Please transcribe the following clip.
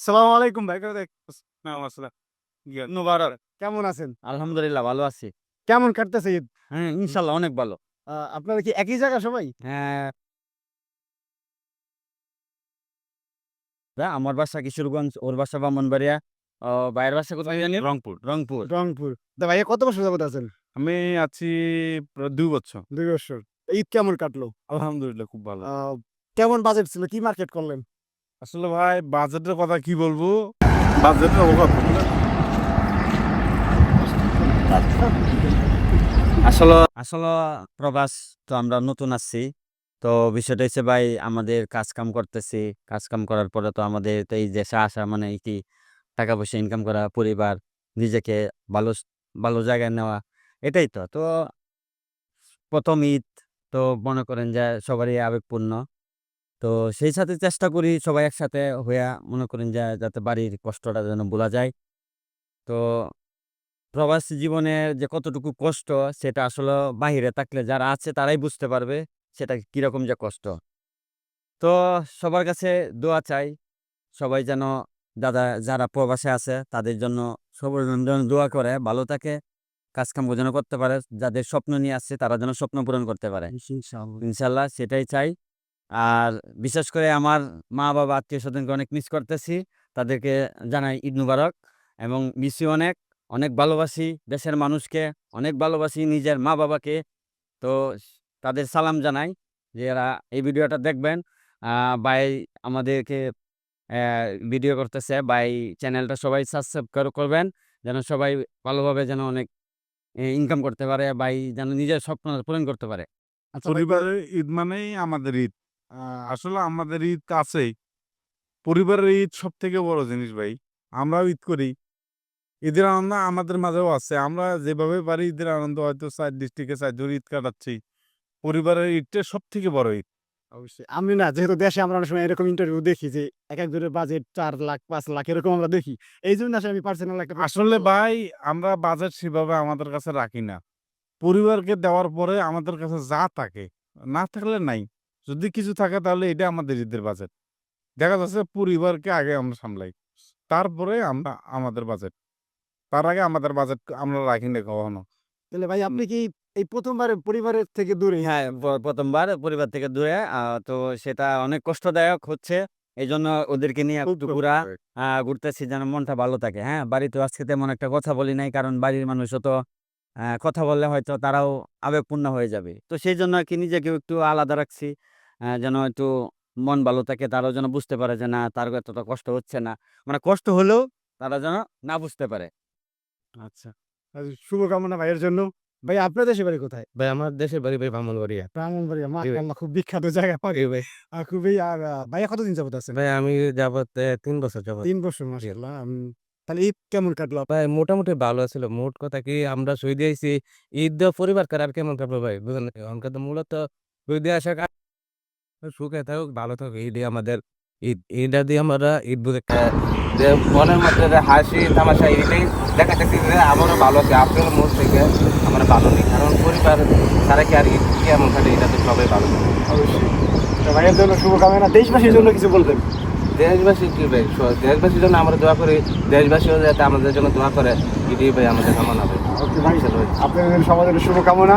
সালাম আলাইকুম ভাই কেমন আছেন? আলহামদুলিল্লাহ ভালো আছি। কেমন কাটতেছে ঈদ? হ্যাঁ ইনশাল্লাহ অনেক ভালো। আপনারা কি একই জায়গা সবাই? হ্যাঁ। আমার বাসা কিশোরগঞ্জ ওর বাসা ব্রাহ্মণবাড়িয়া। ও বাইরের বাসা কোথায় জানি রংপুর। রংপুর। রংপুর। তা ভাইয়া কত বছর যাবত আছেন? আমি আছি দুই বছর। দুই বছর। ঈদ কেমন কাটলো? আলহামদুলিল্লাহ খুব ভালো। কেমন বাজেট ছিল? কি মার্কেট করলেন? আসলে ভাই বাজেটের কথা কি বলব? বাজেটের অভাব আসলে আসলে প্রবাস তো আমরা নতুন আসছি তো বিষয়টা হচ্ছে ভাই আমাদের কাজ কাম করতেছি। কাজ কাম করার পরে তো আমাদের তো এই দেশে আসা মানে কি টাকা পয়সা ইনকাম করা পরিবার নিজেকে ভালো ভালো জায়গায় নেওয়া এটাই তো। তো প্রথম ঈদ তো মনে করেন যে সবারই আবেগপূর্ণ। তো সেই সাথে চেষ্টা করি সবাই একসাথে হইয়া মনে করেন যে যাতে বাড়ির কষ্টটা যেন বোলা যায়। তো প্রবাসী জীবনের যে কতটুকু কষ্ট সেটা আসলে বাহিরে থাকলে যারা আছে তারাই বুঝতে পারবে সেটা কীরকম যে কষ্ট। তো সবার কাছে দোয়া চাই সবাই যেন দাদা যারা প্রবাসে আছে তাদের জন্য সবার জন্য দোয়া করে ভালো থাকে কাজকাম যেন করতে পারে যাদের স্বপ্ন নিয়ে আসছে তারা যেন স্বপ্ন পূরণ করতে পারে। ইনশাল্লাহ সেটাই চাই। আর বিশেষ করে আমার মা বাবা আত্মীয় স্বজনকে অনেক মিস করতেছি। তাদেরকে জানাই ঈদ মুবারক এবং মিসি অনেক। অনেক ভালোবাসি দেশের মানুষকে, অনেক ভালোবাসি নিজের মা বাবাকে তো তাদের সালাম জানাই যে এরা এই ভিডিওটা দেখবেন। ভাই আমাদেরকে ভিডিও করতেছে। ভাই চ্যানেলটা সবাই সাবস্ক্রাইব করবেন। যেন সবাই ভালোভাবে যেন অনেক ইনকাম করতে পারে। ভাই যেন নিজের স্বপ্ন পূরণ করতে পারে। আচ্ছা পরিবারের ঈদ মানেই আমাদের ঈদ। আসলে আমাদের ঈদ আছেই। পরিবারের ঈদ সব থেকে বড় জিনিস ভাই। আমরাও ঈদ করি। ঈদের আনন্দ আমাদের মাঝেও আছে। আমরা যেভাবে পারি ঈদের আনন্দ হয়তো চার ডিস্ট্রিক্টে চার ধরে ঈদ কাটাচ্ছি। পরিবারের ঈদটা সব থেকে বড় ঈদ। অবশ্যই। আমি না যেহেতু দেশে আমরা অনেক সময় এরকম ইন্টারভিউ দেখি যে এক এক একজনের বাজেট চার লাখ পাঁচ লাখ এরকম আমরা দেখি। এই জন্য আসলে আমি পার্সোনাল একটা আসলে ভাই আমরা বাজেট সেভাবে আমাদের কাছে রাখি না। পরিবারকে দেওয়ার পরে আমাদের কাছে যা থাকে না থাকলে নাই। যদি কিছু থাকে তাহলে এটা আমাদের ঈদের বাজেট দেখা যাচ্ছে পরিবারকে আগে আমরা সামলাই। তারপরে আমরা আমাদের বাজেট তার আগে আমাদের বাজেট আমরা রাখি না কখনো। তাহলে ভাই আপনি কি এই প্রথমবার পরিবারের থেকে দূরে? হ্যাঁ প্রথমবার পরিবার থেকে দূরে। তো সেটা অনেক কষ্টদায়ক হচ্ছে। এই জন্য ওদেরকে নিয়ে ঘোরা ঘুরতেছি যেন মনটা ভালো থাকে। হ্যাঁ বাড়িতে আজকে তেমন একটা কথা বলি নাই কারণ বাড়ির মানুষও তো কথা বললে হয়তো তারাও আবেগপূর্ণ হয়ে যাবে। তো সেই জন্য আর কি নিজেকেও একটু আলাদা রাখছি। যেন একটু মন ভালো থাকে তারাও যেন বুঝতে পারে যে না তার এতটা কষ্ট হচ্ছে না। মানে কষ্ট হলেও তারা যেন না বুঝতে পারে। আচ্ছা। শুভকামনা ভাইয়ের জন্য। ভাই আপনার দেশের বাড়ি কোথায়? ভাই আমার দেশের বাড়ি ভাই ব্রাহ্মণবাড়িয়া ব্রাহ্মণবাড়িয়া ভাই। মাশাআল্লাহ খুব বিখ্যাত জায়গা পাখি ভাই। আর খুবই আর ভাইয়া কতদিন যাবত আছে ভাই আমি যাবত তিন বছর যাবত। তিন বছর মাশাআল্লাহ তাহলে ঈদ কেমন কাটলো? ভাই মোটামুটি ভালো ছিল মোট কথা কি আমরা সই দিয়েছি ঈদ পরিবার কার আর কেমন কাটলো ভাই? বুঝলেন? অনকা তো মূলত সই দিয়ে আসা সুখে থাকুক ভালো থাকুক ঈদই আমাদের ঈদ ঈদটা দিয়ে আমরা ঈদ বুঝে যে মনের মধ্যে যে হাসি তামাশা ঈদেই দেখা যাচ্ছে যে আমারও ভালো আছে। আপনার মন থেকে আমরা ভালো নেই। কারণ পরিবার তারা কি আর ঈদ কেমন থাকে? এটা তো সবাই ভালো। অবশ্যই। ভাইয়ের জন্য শুভকামনা। দেশবাসীর জন্য কিছু বলবেন? দেশবাসী কি ভাই? দেশবাসীর জন্য আমরা দোয়া করি। দেশবাসীও যাতে আমাদের জন্য দোয়া করে। এটাই ভাই আমাদের কামনা ভাই। ওকে ভাই আপনাদের সমাজের শুভকামনা।